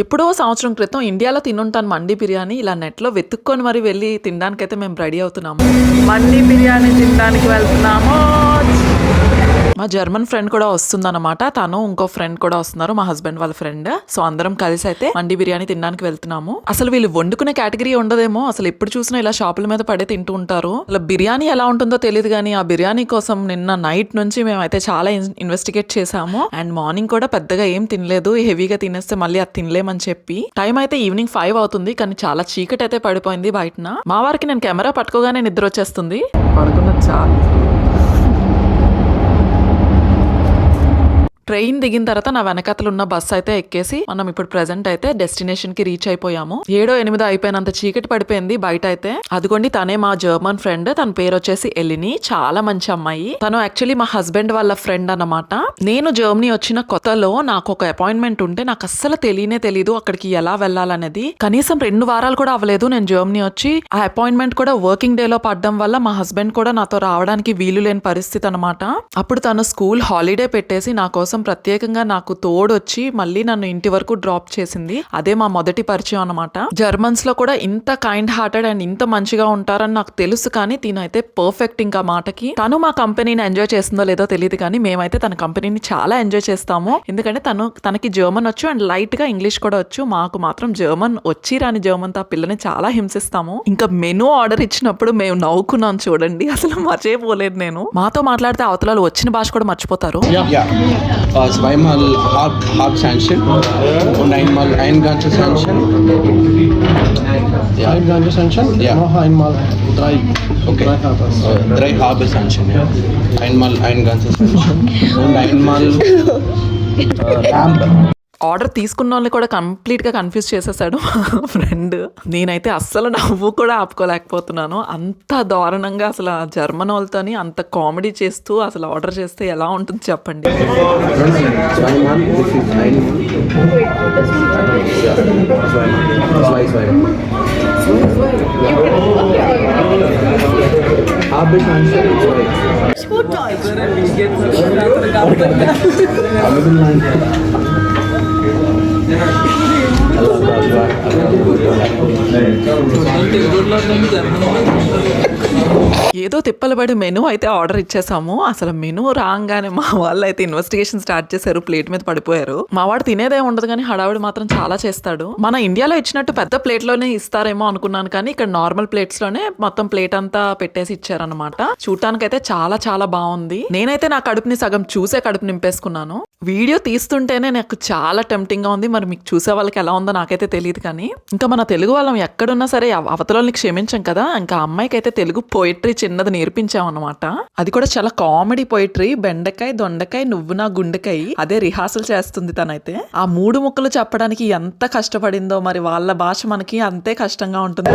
ఎప్పుడో సంవత్సరం క్రితం ఇండియాలో తినుంటాను మండి బిర్యానీ. ఇలా నెట్లో వెతుక్కొని మరి వెళ్ళి తినడానికైతే మేము రెడీ అవుతున్నాము. మండి బిర్యానీ తినడానికి వెళ్తున్నాము. మా జర్మన్ ఫ్రెండ్ కూడా వస్తుందన్నమాట. తను ఇంకో ఫ్రెండ్ కూడా వస్తున్నారు మా హస్బెండ్ వాళ్ళ ఫ్రెండ్. సో అందరం కలిసి అయితే మండి బిర్యానీ తినడానికి వెళ్తున్నాము. అసలు వీళ్ళు వండుకునే కేటగిరీ ఉండదేమో. అసలు ఎప్పుడు చూసినా ఇలా షాపుల మీద పడే తింటూ ఉంటారు. అసలు బిర్యానీ ఎలా ఉంటుందో తెలియదు కానీ ఆ బిర్యానీ కోసం నిన్న నైట్ నుంచి మేమైతే చాలా ఇన్వెస్టిగేట్ చేసాము. అండ్ మార్నింగ్ కూడా పెద్దగా ఏం తినలేదు. హెవీగా తినేస్తే మళ్ళీ అది తినలేమని చెప్పి. టైం అయితే ఈవినింగ్ ఫైవ్ అవుతుంది కానీ చాలా చీకటి అయితే పడిపోయింది బయటన. మా వారికి నేను కెమెరా పట్టుకోగానే నిద్ర వచ్చేస్తుంది. పడుకున్నది చాలా ట్రైన్ దిగిన తర్వాత నా వెనకతలు ఉన్న బస్ అయితే ఎక్కేసి మనం ఇప్పుడు ప్రెసెంట్ అయితే డెస్టినేషన్కి రీచ్ అయిపోయాము. ఏడో ఎనిమిదో అయిపోయినంత చీకటి పడిపోయింది బయట అయితే. అదిగోండి తనే మా జర్మన్ ఫ్రెండ్ తన పేరు వచ్చేసి ఎలిని చాలా మంచి అమ్మాయి. తను యాక్చువల్లీ మా హస్బెండ్ వాళ్ళ ఫ్రెండ్ అన్నమాట. నేను జర్మనీ వచ్చిన కొత్తలో నాకు ఒక అపాయింట్మెంట్ ఉంటే నాకు అస్సలు తెలియనే తెలియదు అక్కడికి ఎలా వెళ్ళాలనేది. కనీసం రెండు వారాలు కూడా అవ్వలేదు నేను జర్మనీ వచ్చి. ఆ అపాయింట్మెంట్ కూడా వర్కింగ్ డే లో పడడం వల్ల మా హస్బెండ్ కూడా నాతో రావడానికి వీలు లేని పరిస్థితి అనమాట అప్పుడు తను స్కూల్ హాలిడే పెట్టేసి నా కోసం ప్రత్యేకంగా నాకు తోడొచ్చి మళ్ళీ నన్ను ఇంటి వరకు డ్రాప్ చేసింది. అదే మా మొదటి పరిచయం అనమాట జర్మన్స్లో కూడా ఇంత కైండ్ హార్టెడ్ అండ్ ఇంత మంచిగా ఉంటారని నాకు తెలుసు కానీ తినైతే పర్ఫెక్ట్ ఇంకా మాటకి. తను మా కంపెనీని ఎంజాయ్ చేస్తుందో లేదో తెలియదు కానీ మేమైతే తన కంపెనీని చాలా ఎంజాయ్ చేస్తాము. ఎందుకంటే తను తనకి జర్మన్ వచ్చు అండ్ లైట్గా ఇంగ్లీష్ కూడా వచ్చు. మాకు మాత్రం జర్మన్ వచ్చి రాని జర్మన్తో ఆ పిల్లని చాలా హింసిస్తాము. ఇంకా మెనూ ఆర్డర్ ఇచ్చినప్పుడు మేము నవ్వుకున్నాం చూడండి. అసలు మర్చిపోలేదు నేను. మాతో మాట్లాడితే అవతలాలు వచ్చిన భాష కూడా మర్చిపోతారు. Ja, äh, halb sanction und einmal ein ganzes Sanction. Ja, Ein ganzes Sanction? Ja. noch einmal drei. okay. Drei. Äh, drei Habsanchen, ja. Einmal ein ganzes Sanction und einmal äh, Lamb. Order తీసుకున్న వాళ్ళని కూడా కంప్లీట్గా confuse చేసేసాడు friend. నేనైతే అస్సలు నవ్వు కూడా ఆపుకోలేకపోతున్నాను. అంత దారుణంగా అసలు జర్మన్ వాళ్ళతోని అంత కామెడీ చేస్తూ అసలు ఆర్డర్ చేస్తే ఎలా ఉంటుంది చెప్పండి? Allah razı olsun. ఏదో తిప్పలు పడి మెనూ అయితే ఆర్డర్ ఇచ్చేసాము. అసలు మెనూ రాగానే మా వాళ్ళు అయితే ఇన్వెస్టిగేషన్ స్టార్ట్ చేశారు. ప్లేట్ మీద పడిపోయారు. మా వాడు తినేదే ఉండదు కానీ హడావిడి మాత్రం చాలా చేస్తాడు. మన ఇండియాలో ఇచ్చినట్టు పెద్ద ప్లేట్లోనే ఇస్తారేమో అనుకున్నాను కానీ ఇక్కడ నార్మల్ ప్లేట్స్లోనే మొత్తం ప్లేట్ అంతా పెట్టేసి ఇచ్చారనమాట చూడటానికైతే చాలా చాలా బాగుంది. నేనైతే నా కడుపుని సగం చూసే కడుపు నింపేసుకున్నాను. వీడియో తీస్తుంటేనే నాకు చాలా టెంప్టింగ్గా ఉంది. మరి మీకు చూసే వాళ్ళకి ఎలా ఉందో నాకైతే తెలియదు కానీ. ఇంకా మన తెలుగు వాళ్ళం ఎక్కడున్నా సరే అవతలని క్షమించాం కదా. ఇంకా అమ్మాయికి అయితే తెలుగు పోయిట్రీ చిన్నది నేర్పించామన్నమాట. అది కూడా చాలా కామెడీ పోయిటరీ. బెండకాయ దొండకాయ నువ్వు నా గుండెకాయ. అదే రిహార్సల్ చేస్తుంది తనైతే. ఆ మూడు ముక్కలు చెప్పడానికి ఎంత కష్టపడిందో మరి వాళ్ళ భాష మనకి అంతే కష్టంగా ఉంటుంది.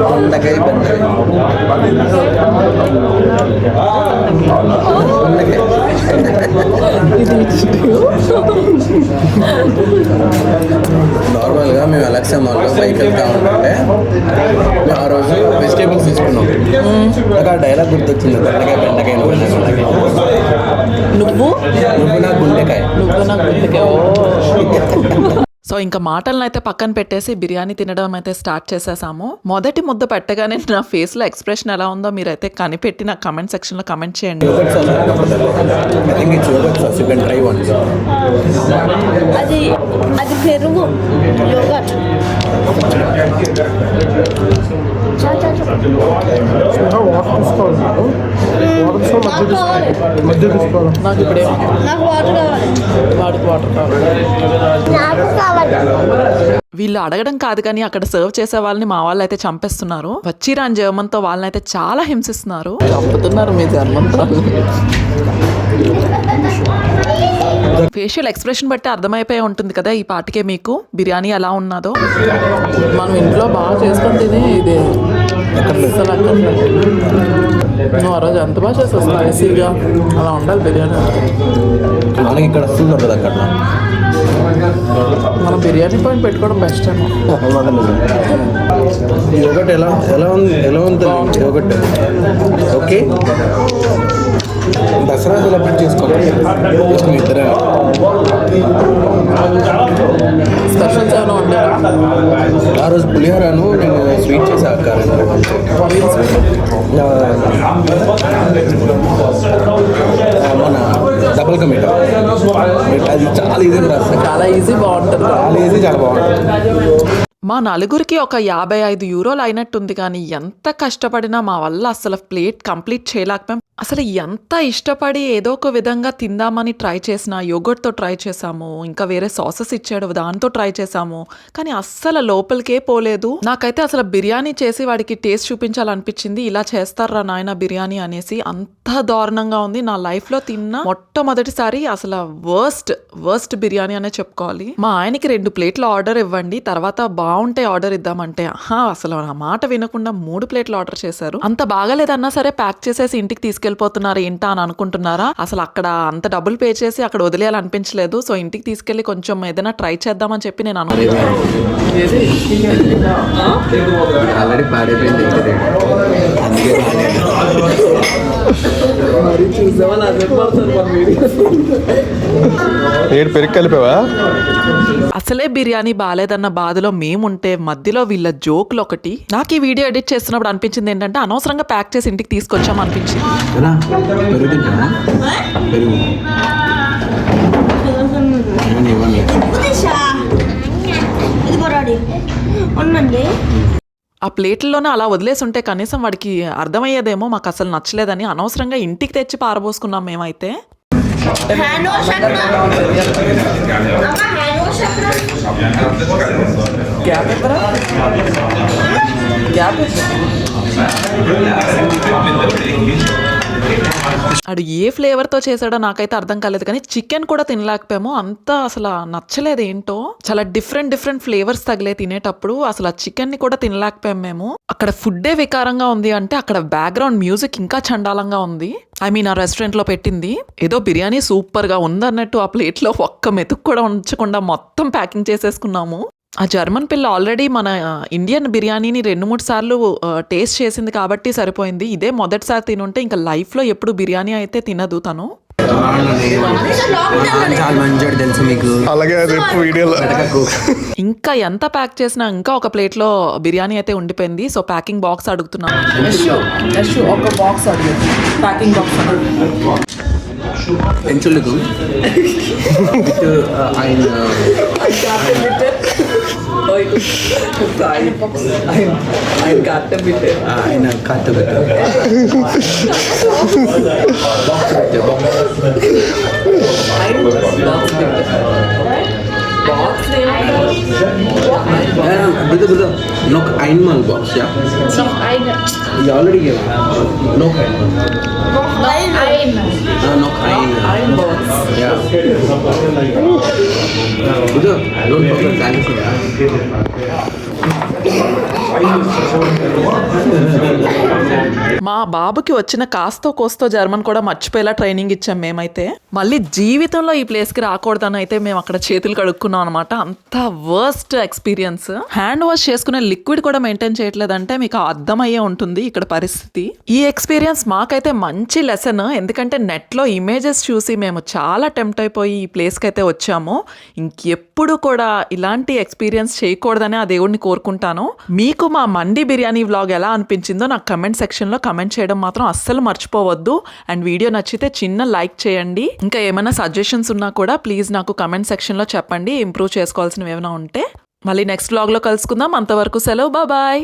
దొండకాయ బెండకాయ. నార్మల్గా మేము అలెక్సా మాల్లో బైక్ వెళ్తా ఉంటే మేము ఆ రోజు వెజిటేబుల్స్ తీసుకున్నాం. నాకు ఆ డైలాగ్ గుర్తొచ్చింది. బెండకాయ గుండెకాయ నువ్వు నువ్వు? నా గుండెకాయ. నువ్వు నా గుండెకాయ. సో ఇంకా మాటలను అయితే పక్కన పెట్టేసి బిర్యానీ తినడం అయితే స్టార్ట్ చేసేసాము. మొదటి ముద్ద పెట్టగానే నా ఫేస్లో ఎక్స్ప్రెషన్ ఎలా ఉందో మీరైతే కనిపెట్టి నా కమెంట్ సెక్షన్లో కమెంట్ చేయండి. అది అది పెరుగు యోగట్ చా, చా, చా. వాటర్ నాకు కావాలి నాకు ఇప్పుడే నాకు వాటర్ కావాలి. వాడికి వాటర్ కావాలి. నాకు కావాలి. వీళ్ళు అడగడం కాదు కానీ అక్కడ సర్వ్ చేసే వాళ్ళని మా వాళ్ళు అయితే చంపేస్తున్నారు. వచ్చి రాని జర్మన్తో వాళ్ళని అయితే చాలా హింసిస్తున్నారు. చంపుతున్నారు మీ జర్మన్తో ఫేషియల్ ఎక్స్ప్రెషన్ బట్టి అర్థమైపోయి ఉంటుంది కదా ఈ పాటికే మీకు బిర్యానీ ఎలా ఉన్నదో. మనం ఇంట్లో బాగా చేసుకొని తిని ఇది. నువ్వు ఆ రోజు ఎంత బాగా చేస్తావు స్పైసీగా అలా ఉండాలి బిర్యానీ. మనకి ఇక్కడ వస్తుంది ఉంటుంది అక్కడ. మనం బిర్యానీ పాయింట్ పెట్టుకోవడం బెస్ట్ ఏమో. యోగట్ ఎలా ఎలా ఉంది ఎలా ఉంది యోగట్. ఓకే. దసరా సెలబ్రేట్ చేసుకోవాలి? మీ ఇద్దరే? స్పెషల్స్ ఏమైనా ఉండారా ఆ రోజు పులిహోరను నేను స్వీట్ చేసి ఆకారు డబల్ కమిట అది చాలా ఈజీ ప్రాసెస్ చాలా ఈజీ బాగుంటుంది. చాలా ఈజీ చాలా బాగుంటుంది. మా నలుగురికి ఒక యాభై ఐదు యూరోలు అయినట్టుంది కానీ ఎంత కష్టపడినా మా వల్ల అసలు ప్లేట్ కంప్లీట్ చేయలేకపోయాం. అసలు ఎంత ఇష్టపడి ఏదో ఒక విధంగా తిందామని ట్రై చేసిన యోగర్ట్తో ట్రై చేసాము ఇంకా వేరే సాసెస్ ఇచ్చాడు దాంతో ట్రై చేసాము కానీ అస్సలు లోపలికే పోలేదు. నాకైతే అసలు బిర్యానీ చేసి వాడికి టేస్ట్ చూపించాలనిపించింది ఇలా చేస్తారా నాయన బిర్యానీ అనేసి అంత దారుణంగా ఉంది. నా లైఫ్లో తిన్న మొట్టమొదటిసారి అసలు వర్స్ట్ వర్స్ట్ బిర్యానీ అనే చెప్పుకోవాలి. మా ఆయనకి రెండు ప్లేట్ల ఆర్డర్ ఇవ్వండి తర్వాత బాగుంటే ఆర్డర్ ఇద్దామంటే అసలు నా మాట వినకుండా మూడు ప్లేట్లు ఆర్డర్ చేశారు. అంత బాగాలేదన్నా సరే ప్యాక్ చేసేసి ఇంటికి తీసుకెళ్ళి తీసుకెళ్ళిపోతున్నారు ఏంటా అని అనుకుంటున్నారా? అసలు అక్కడ అంత డబ్బులు పే చేసి అక్కడ వదిలేయాలనిపించలేదు. సో ఇంటికి తీసుకెళ్ళి కొంచెం ఏదైనా ట్రై చేద్దామని చెప్పి నేను అనుకున్నాను ఆల్రెడీ పాడైపోయింది అందుకే ఏడు పెరుగు కలిపావా? అసలే బిర్యానీ బాగాలేదన్న బాధలో మేముంటే మధ్యలో వీళ్ళ జోకులు ఒకటి నాకు ఈ వీడియో ఎడిట్ చేస్తున్నప్పుడు అనిపించింది ఏంటంటే అనవసరంగా ప్యాక్ చేసి ఇంటికి తీసుకొచ్చాం అనిపించింది. ఆ ప్లేట్లలోనే అలా వదిలేసి ఉంటే కనీసం వాడికి అర్థమయ్యేదేమో మాకు అసలు నచ్చలేదని అనవసరంగా ఇంటికి తెచ్చి పారబోసుకున్నాం మేమైతే. హ్యాండ్ వాష్ అక్కడ అమ్మ హ్యాండ్ వాష్ అక్కడ అడు ఏ ఫ్లేవర్తో చేశాడో నాకైతే అర్థం కాలేదు కానీ చికెన్ కూడా తినలేకపోయాము. అంతా అసలు నచ్చలేదు ఏంటో. చాలా డిఫరెంట్ డిఫరెంట్ ఫ్లేవర్స్ తగిలే తినేటప్పుడు. అసలు ఆ చికెన్ని కూడా తినలేకపోయాం మేము. అక్కడ ఫుడ్డే వికారంగా ఉంది అంటే అక్కడ బ్యాక్గ్రౌండ్ మ్యూజిక్ ఇంకా చండాలంగా ఉంది. ఐ మీన్ ఆ రెస్టారెంట్లో పెట్టింది. ఏదో బిర్యానీ సూపర్గా ఉందన్నట్టు ఆ ప్లేట్లో ఒక్క మెతుకు కూడా ఉంచకుండా మొత్తం ప్యాకింగ్ చేసేసుకున్నాము. ఆ జర్మన్ పిల్ల ఆల్రెడీ మన ఇండియన్ బిర్యానీని రెండు మూడు సార్లు టేస్ట్ చేసింది కాబట్టి సరిపోయింది. ఇదే మొదటిసారి తినుంటే ఇంకా లైఫ్లో ఎప్పుడు బిర్యానీ అయితే తినదు తను. చాలా మంచిగా తెలుసు మీకు అలాగే రేపు వీడియోలో. ఇంకా ఎంత ప్యాక్ చేసినా ఇంకా ఒక ప్లేట్లో బిర్యానీ అయితే ఉండిపోయింది. సో ప్యాకింగ్ బాక్స్ అడుగుతున్నాను. ఒక బాక్స్ అడుగు packing box Leuten. Ein, ein, ein Gatte bitte. Ah, eine Gatte bitte. Ein Box bitte. bitte bitte noch einmal Box, ja? Noch eine. You already gave. Noch einmal. Noch eine. Ah, noch eine. Noch ein Box. Ja. 不是道品牌如何啊 మా బాబుకి వచ్చిన కాస్తో కోస్తో German కూడా మర్చిపోయేలా training ఇచ్చాం మేమైతే. మళ్ళీ జీవితంలో ఈ ప్లేస్కి రాకూడదని అయితే మేము అక్కడ చేతులు కడుక్కున్నాం అనమాట అంత వర్స్ట్ ఎక్స్పీరియన్స్. హ్యాండ్ వాష్ చేసుకునే లిక్విడ్ కూడా మెయింటైన్ చేయట్లేదంటే మీకు అర్థమయ్యే ఉంటుంది ఇక్కడ పరిస్థితి. ఈ ఎక్స్పీరియన్స్ మాకైతే మంచి లెసన్. ఎందుకంటే నెట్లో ఇమేజెస్ చూసి మేము చాలా టెంప్ట్ అయిపోయి ఈ ప్లేస్కి అయితే వచ్చాము. ఇంకెప్పుడు కూడా ఇలాంటి ఎక్స్పీరియన్స్ చేయకూడదని ఆ దేవుడిని కోరుకుంటాను. మీకు మా మండి బిర్యానీ వ్లాగ్ ఎలా అనిపించిందో నాకు కమెంట్ సెక్షన్లో కమెంట్ చేయడం మాత్రం అస్సలు మర్చిపోవద్దు. అండ్ వీడియో నచ్చితే చిన్న లైక్ చేయండి. ఇంకా ఏమైనా సజెషన్స్ ఉన్నా కూడా ప్లీజ్ నాకు కమెంట్ సెక్షన్లో చెప్పండి. ఇంప్రూవ్ చేసుకోవాల్సినవి ఏమైనా ఉంటే. మళ్ళీ నెక్స్ట్ వ్లాగ్లో కలుసుకుందాం. అంతవరకు సెలవు. బాయ్